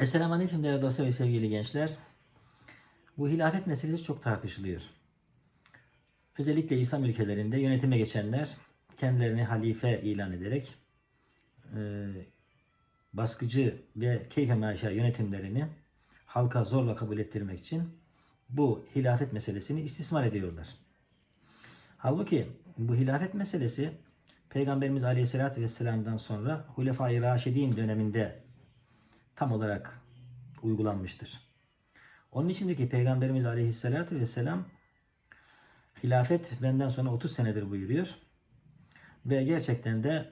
Esselamu Aleyküm değerli dostlar ve sevgili gençler. Bu hilafet meselesi çok tartışılıyor. Özellikle İslam ülkelerinde yönetime geçenler kendilerini halife ilan ederek e, baskıcı ve keyfe maşa yönetimlerini halka zorla kabul ettirmek için bu hilafet meselesini istismar ediyorlar. Halbuki bu hilafet meselesi Peygamberimiz Aleyhisselatü Vesselam'dan sonra Hulefai Raşidin döneminde tam olarak uygulanmıştır. Onun için ki Peygamberimiz Aleyhisselatü Vesselam hilafet benden sonra 30 senedir buyuruyor. Ve gerçekten de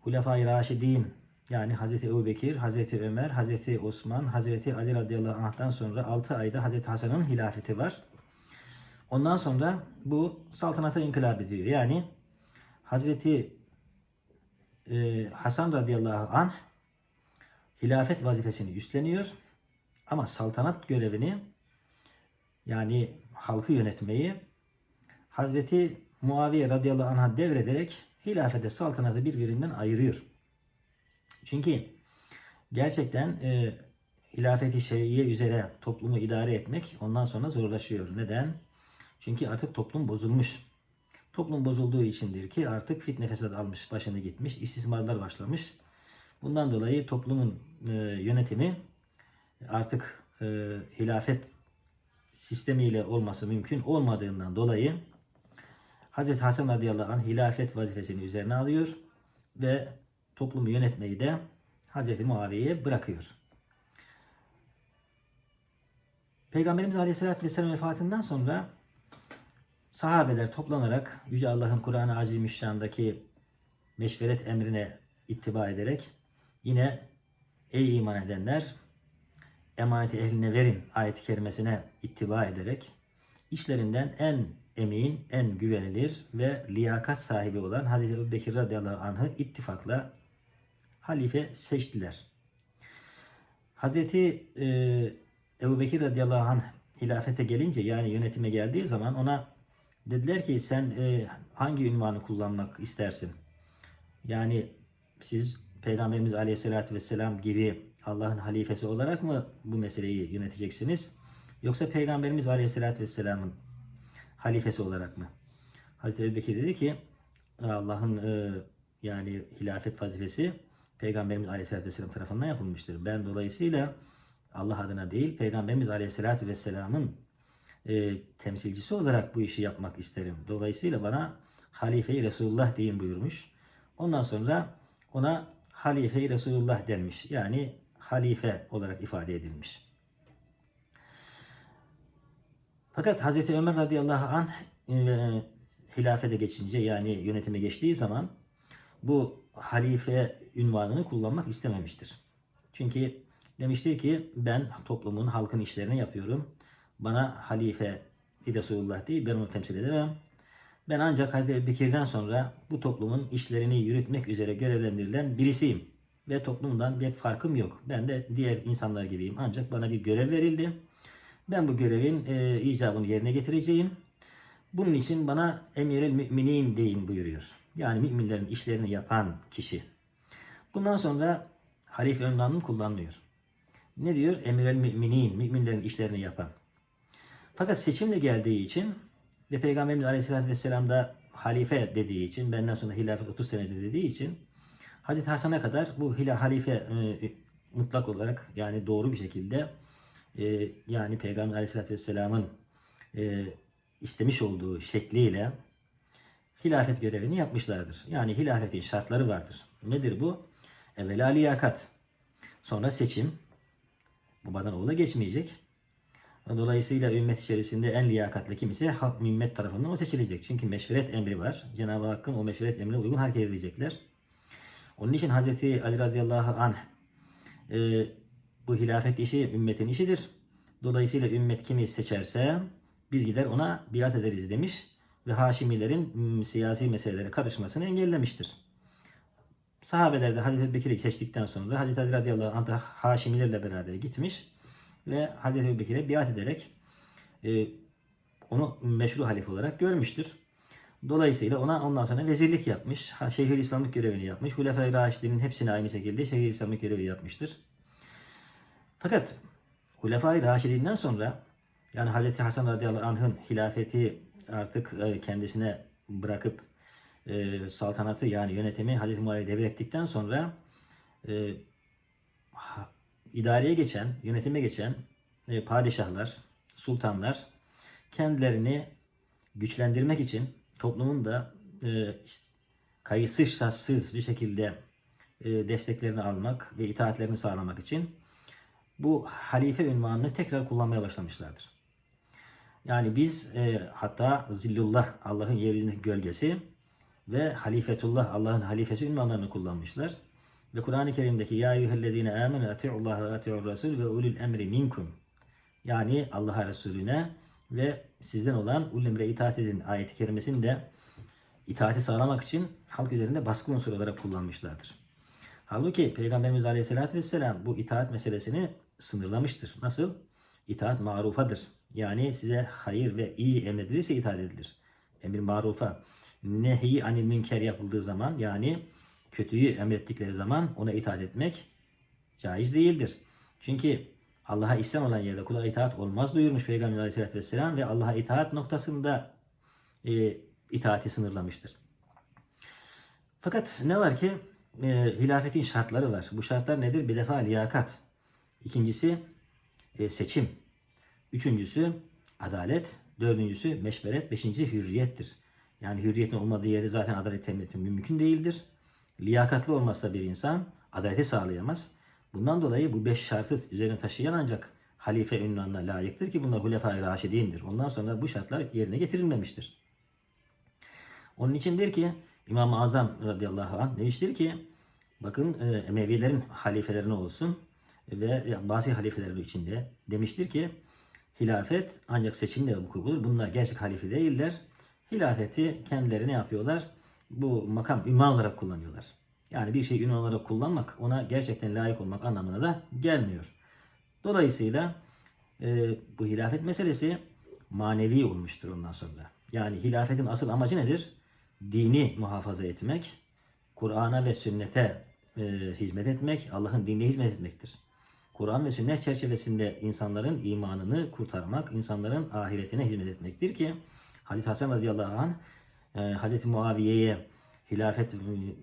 Hulefai Raşidin yani Hazreti Ebu Bekir, Hazreti Ömer, Hazreti Osman, Hazreti Ali radıyallahu anh'tan sonra 6 ayda Hazreti Hasan'ın hilafeti var. Ondan sonra bu saltanata inkılap ediyor. Yani Hazreti e, Hasan radıyallahu anh hilafet vazifesini üstleniyor. Ama saltanat görevini yani halkı yönetmeyi Hazreti Muaviye radıyallahu anh'a devrederek hilafete saltanatı birbirinden ayırıyor. Çünkü gerçekten e, hilafeti şer'iye üzere toplumu idare etmek ondan sonra zorlaşıyor. Neden? Çünkü artık toplum bozulmuş. Toplum bozulduğu içindir ki artık fitne fesat almış, başını gitmiş, istismarlar başlamış. Bundan dolayı toplumun e, yönetimi artık e, hilafet sistemiyle olması mümkün olmadığından dolayı Hz. Hasan radıyallahu anh hilafet vazifesini üzerine alıyor ve toplumu yönetmeyi de Hz. Muaviye'ye bırakıyor. Peygamberimiz Aleyhisselatü Vesselam vefatından sonra sahabeler toplanarak Yüce Allah'ın Kur'an-ı Azimüşşan'daki meşveret emrine ittiba ederek yine ey iman edenler emaneti ehline verin ayet-i kerimesine ittiba ederek işlerinden en emin, en güvenilir ve liyakat sahibi olan Hazreti Ebu Bekir radıyallahu anh'ı ittifakla halife seçtiler. Hazreti e, Ebu Bekir radıyallahu anh hilafete gelince yani yönetime geldiği zaman ona dediler ki sen e, hangi ünvanı kullanmak istersin? Yani siz Peygamberimiz Aleyhisselatü Vesselam gibi Allah'ın halifesi olarak mı bu meseleyi yöneteceksiniz? Yoksa Peygamberimiz Aleyhisselatü Vesselam'ın halifesi olarak mı? Hazreti Ebu Bekir dedi ki Allah'ın e, yani hilafet vazifesi Peygamberimiz Aleyhisselatü Vesselam tarafından yapılmıştır. Ben dolayısıyla Allah adına değil Peygamberimiz Aleyhisselatü Vesselam'ın e, temsilcisi olarak bu işi yapmak isterim. Dolayısıyla bana halife-i Resulullah deyin buyurmuş. Ondan sonra ona halife-i Resulullah denmiş. Yani halife olarak ifade edilmiş. Fakat Hz. Ömer radıyallahu anh e, hilafete geçince yani yönetime geçtiği zaman bu halife ünvanını kullanmak istememiştir. Çünkü demiştir ki ben toplumun, halkın işlerini yapıyorum. Bana halife Resulullah değil ben onu temsil edemem. Ben ancak Hazreti Bekir'den sonra bu toplumun işlerini yürütmek üzere görevlendirilen birisiyim. Ve toplumdan bir farkım yok. Ben de diğer insanlar gibiyim. Ancak bana bir görev verildi. Ben bu görevin e, icabını yerine getireceğim. Bunun için bana emir müminin deyin buyuruyor. Yani müminlerin işlerini yapan kişi. Bundan sonra halife önlamını kullanmıyor. Ne diyor? Emir müminin, müminlerin işlerini yapan. Fakat seçimle geldiği için ve Peygamberimiz Aleyhisselatü Vesselam da halife dediği için, benden sonra hilafet 30 senedir dediği için Hazreti Hasan'a kadar bu halife e, mutlak olarak yani doğru bir şekilde e, yani Peygamber Aleyhisselatü Vesselam'ın e, istemiş olduğu şekliyle hilafet görevini yapmışlardır. Yani hilafetin şartları vardır. Nedir bu? Evvela liyakat. Sonra seçim. Babadan oğula geçmeyecek. Dolayısıyla ümmet içerisinde en liyakatli kimse halk ümmet tarafından o seçilecek. Çünkü meşveret emri var. Cenab-ı Hakk'ın o meşveret emrine uygun hareket edecekler. Onun için Hazreti Ali radıyallahu anh e, bu hilafet işi ümmetin işidir. Dolayısıyla ümmet kimi seçerse biz gider ona biat ederiz demiş ve Haşimilerin siyasi meselelere karışmasını engellemiştir. Sahabeler de Hazreti Bekir'i seçtikten sonra Hazreti Ali radıyallahu anh da Haşimilerle beraber gitmiş ve Hazreti Ebu Bekir'e biat ederek e, onu meşru halife olarak görmüştür. Dolayısıyla ona ondan sonra vezirlik yapmış. Şeyhül İslamlık görevini yapmış. Hulefai Raşidinin hepsini aynı şekilde Şeyhül İslamlık görevi yapmıştır. Fakat Hulefai Raşidinden sonra yani Hz. Hasan radıyallahu anh'ın hilafeti artık e, kendisine bırakıp e, saltanatı yani yönetimi Hz. Muaviye devrettikten sonra e, idareye geçen, yönetime geçen e, padişahlar, sultanlar kendilerini güçlendirmek için toplumun da e, kayıtsız şartsız bir şekilde e, desteklerini almak ve itaatlerini sağlamak için bu halife ünvanını tekrar kullanmaya başlamışlardır. Yani biz e, hatta zillullah Allah'ın yeryüzündeki gölgesi ve halifetullah Allah'ın halifesi ünvanlarını kullanmışlar. Ve Kur'an-ı Kerim'deki ya eyyühellezine amenu ati'ullah ve ati'ur rasul ve ulul emri minkum. Yani Allah'a Resulüne ve sizden olan ulul itaat edin ayeti kerimesinde itaati sağlamak için halk üzerinde baskı unsuru olarak kullanmışlardır. Halbuki Peygamberimiz Aleyhisselatü Vesselam bu itaat meselesini sınırlamıştır. Nasıl? İtaat marufadır. Yani size hayır ve iyi emredilirse itaat edilir. Emir marufa. Nehi anil münker yapıldığı zaman yani kötüyü emrettikleri zaman ona itaat etmek caiz değildir. Çünkü Allah'a isyan olan yerde kula itaat olmaz buyurmuş Peygamber Aleyhisselatü Vesselam ve Allah'a itaat noktasında e, itaati sınırlamıştır. Fakat ne var ki e, hilafetin şartları var. Bu şartlar nedir? Bir defa liyakat. İkincisi e, seçim. Üçüncüsü adalet. Dördüncüsü meşveret. Beşincisi hürriyettir. Yani hürriyetin olmadığı yerde zaten adalet temin etmek mümkün değildir. Liyakatlı olmazsa bir insan adaleti sağlayamaz. Bundan dolayı bu beş şartı üzerine taşıyan ancak halife ünvanına layıktır ki bunlar hulefai raşidindir. Ondan sonra bu şartlar yerine getirilmemiştir. Onun içindir ki İmam-ı Azam radıyallahu anh demiştir ki bakın e, Emevilerin halifelerine olsun ve bazı halifeleri içinde demiştir ki hilafet ancak seçimle vuku bulur. Bunlar gerçek halife değiller. Hilafeti kendileri ne yapıyorlar? Bu makam ünvan olarak kullanıyorlar. Yani bir şey ünvan olarak kullanmak ona gerçekten layık olmak anlamına da gelmiyor. Dolayısıyla e, bu hilafet meselesi manevi olmuştur ondan sonra. Yani hilafetin asıl amacı nedir? Dini muhafaza etmek, Kur'an'a ve sünnete e, hizmet etmek, Allah'ın dinine hizmet etmektir. Kur'an ve sünnet çerçevesinde insanların imanını kurtarmak, insanların ahiretine hizmet etmektir ki Hazreti Hasan radıyallahu anh e, Hazreti Muaviye'ye hilafet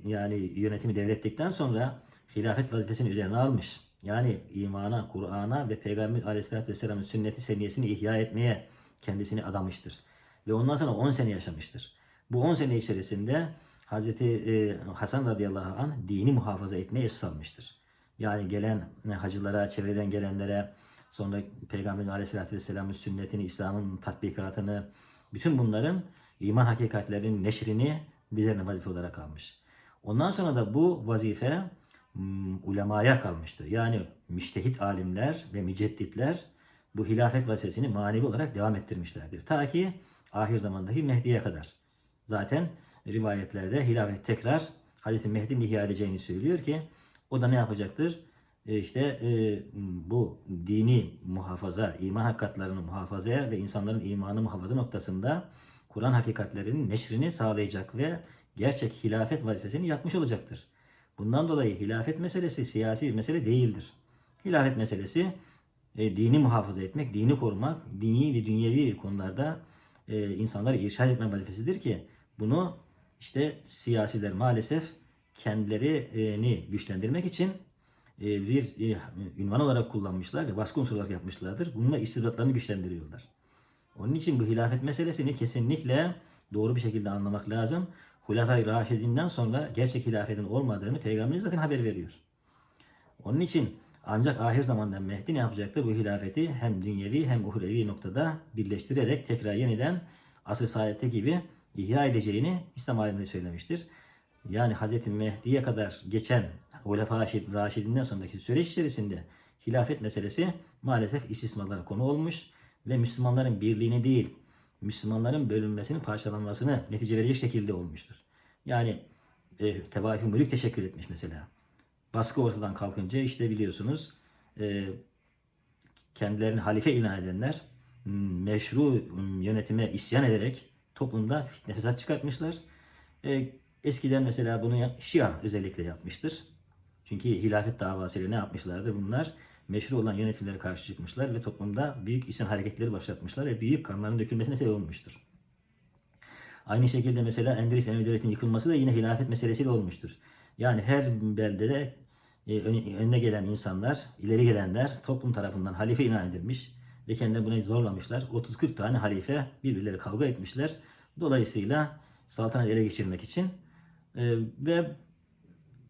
yani yönetimi devrettikten sonra hilafet vazifesini üzerine almış. Yani imana, Kur'an'a ve Peygamber aleyhissalatü vesselamın sünneti seviyesini ihya etmeye kendisini adamıştır. Ve ondan sonra 10 sene yaşamıştır. Bu 10 sene içerisinde Hazreti e, Hasan radıyallahu anh dini muhafaza etmeye esas almıştır. Yani gelen e, hacılara, çevreden gelenlere, sonra Peygamber aleyhissalatü vesselamın sünnetini, İslam'ın tatbikatını, bütün bunların iman hakikatlerinin neşrini üzerine vazife olarak almış. Ondan sonra da bu vazife mm, ulemaya kalmıştır. Yani müştehit alimler ve mücedditler bu hilafet vazifesini manevi olarak devam ettirmişlerdir. Ta ki ahir zamandaki Mehdi'ye kadar. Zaten rivayetlerde hilafet tekrar Hazreti Mehdi'nin ihya edeceğini söylüyor ki o da ne yapacaktır? E işte e, bu dini muhafaza, iman hakikatlarını muhafazaya ve insanların imanı muhafaza noktasında Kur'an hakikatlerinin neşrini sağlayacak ve gerçek hilafet vazifesini yapmış olacaktır. Bundan dolayı hilafet meselesi siyasi bir mesele değildir. Hilafet meselesi e, dini muhafaza etmek, dini korumak, dini ve dünyevi konularda e, insanları irşad etme vazifesidir ki bunu işte siyasiler maalesef kendilerini güçlendirmek için e, bir e, ünvan olarak kullanmışlar ve baskı unsuru olarak yapmışlardır. Bununla istibdatlarını güçlendiriyorlar. Onun için bu hilafet meselesini kesinlikle doğru bir şekilde anlamak lazım. Hulefai Raşidinden sonra gerçek hilafetin olmadığını Peygamberimiz zaten haber veriyor. Onun için ancak ahir zamanda Mehdi ne yapacaktır? Bu hilafeti hem dünyevi hem uhrevi noktada birleştirerek tekrar yeniden asr-ı saadette gibi ihya edeceğini İslam alimleri söylemiştir. Yani Hz. Mehdi'ye kadar geçen Hulefai Raşidinden sonraki süreç içerisinde hilafet meselesi maalesef istismarlara konu olmuş ve Müslümanların birliğini değil, Müslümanların bölünmesini, parçalanmasını netice verecek şekilde olmuştur. Yani e, tevaif-i mülük teşekkür etmiş mesela. Baskı ortadan kalkınca işte biliyorsunuz e, kendilerini halife ilan edenler meşru m, yönetime isyan ederek toplumda fitne fesat çıkartmışlar. E, eskiden mesela bunu Şia özellikle yapmıştır. Çünkü hilafet davasıyla ne yapmışlardı bunlar? Meşru olan yönetimlere karşı çıkmışlar ve toplumda büyük isyan hareketleri başlatmışlar ve büyük kanların dökülmesine sebep olmuştur. Aynı şekilde mesela Endülüs Emevi yıkılması da yine hilafet meselesiyle olmuştur. Yani her beldede e, ön- önüne gelen insanlar, ileri gelenler toplum tarafından halife ilan edilmiş ve kendileri buna zorlamışlar. 30-40 tane halife birbirleri kavga etmişler. Dolayısıyla saltanat ele geçirmek için e, ve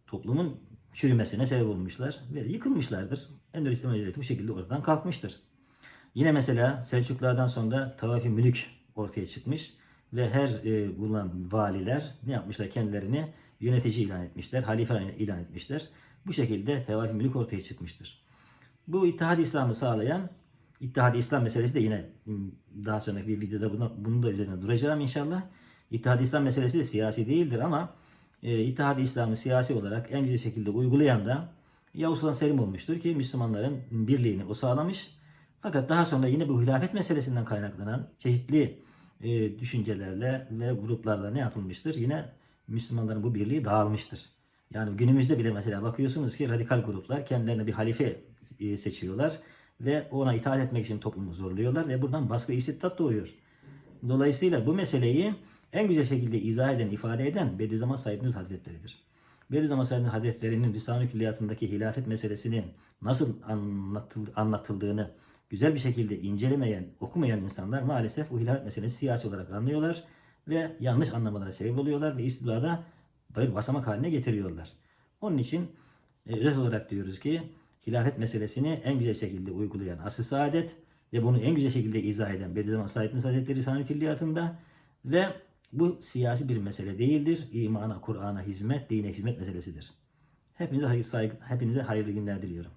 toplumun çürümesine sebep olmuşlar ve yıkılmışlardır. Endülüs Emevi Devleti bu şekilde oradan kalkmıştır. Yine mesela Selçuklulardan sonra tavafi mülük ortaya çıkmış ve her e, bulunan valiler ne yapmışlar kendilerini yönetici ilan etmişler, halife ilan etmişler. Bu şekilde tavafi mülük ortaya çıkmıştır. Bu İttihad-ı İslam'ı sağlayan İttihad-ı İslam meselesi de yine daha sonraki bir videoda bunu, bunu da üzerine duracağım inşallah. İttihad-ı İslam meselesi de siyasi değildir ama e, İttihad-ı İslam'ı siyasi olarak en güzel şekilde uygulayan da Yavuz Sultan Selim olmuştur ki Müslümanların birliğini o sağlamış. Fakat daha sonra yine bu hilafet meselesinden kaynaklanan çeşitli e, düşüncelerle ve gruplarla ne yapılmıştır? Yine Müslümanların bu birliği dağılmıştır. Yani günümüzde bile mesela bakıyorsunuz ki radikal gruplar kendilerine bir halife e, seçiyorlar ve ona itaat etmek için toplumu zorluyorlar ve buradan baskı istibdat doğuyor. Dolayısıyla bu meseleyi en güzel şekilde izah eden, ifade eden Bediüzzaman Said Nursi Hazretleri'dir. Bediüzzaman Hazretleri'nin Risale-i Külliyatındaki hilafet meselesinin nasıl anlatıl- anlatıldığını güzel bir şekilde incelemeyen, okumayan insanlar maalesef bu hilafet meselesini siyasi olarak anlıyorlar ve yanlış anlamalara sebep oluyorlar ve istiblada bir basamak haline getiriyorlar. Onun için e, özet olarak diyoruz ki hilafet meselesini en güzel şekilde uygulayan asr-ı saadet ve bunu en güzel şekilde izah eden Bediüzzaman Said Hazretleri Risale-i Külliyatında ve bu siyasi bir mesele değildir. İmana, Kur'an'a hizmet, dine hizmet meselesidir. Hepinize hayır, saygı, hepinize hayırlı günler diliyorum.